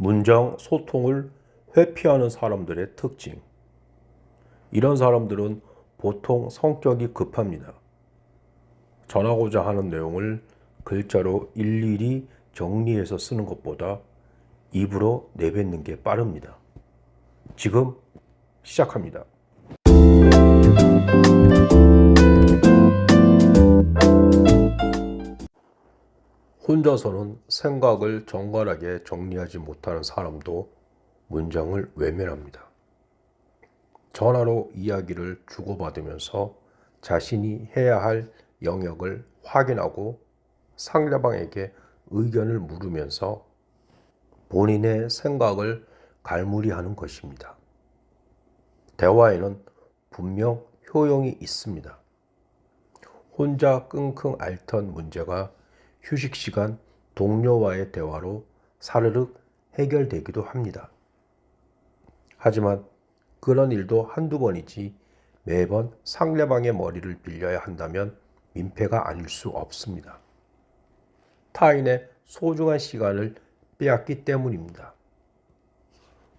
문장 소통을 회피하는 사람들의 특징. 이런 사람들은 보통 성격이 급합니다. 전하고자 하는 내용을 글자로 일일이 정리해서 쓰는 것보다 입으로 내뱉는 게 빠릅니다. 지금 시작합니다. 혼자서는 생각을 정갈하게 정리하지 못하는 사람도 문장을 외면합니다. 전화로 이야기를 주고받으면서 자신이 해야 할 영역을 확인하고 상대방에게 의견을 물으면서 본인의 생각을 갈무리하는 것입니다. 대화에는 분명 효용이 있습니다. 혼자 끙끙 앓던 문제가 휴식 시간 동료와의 대화로 사르륵 해결되기도 합니다. 하지만 그런 일도 한두 번이지 매번 상대방의 머리를 빌려야 한다면 민폐가 아닐 수 없습니다. 타인의 소중한 시간을 빼앗기 때문입니다.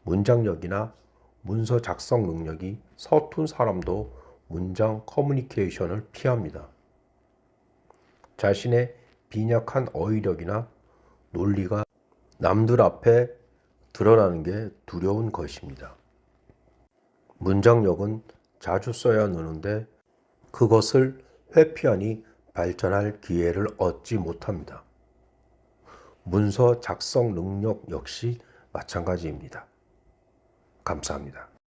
문장력이나 문서 작성 능력이 서툰 사람도 문장 커뮤니케이션을 피합니다. 자신의 빈약한 어휘력이나 논리가 남들 앞에 드러나는 게 두려운 것입니다. 문장력은 자주 써야 느는데 그것을 회피하니 발전할 기회를 얻지 못합니다. 문서 작성 능력 역시 마찬가지입니다. 감사합니다.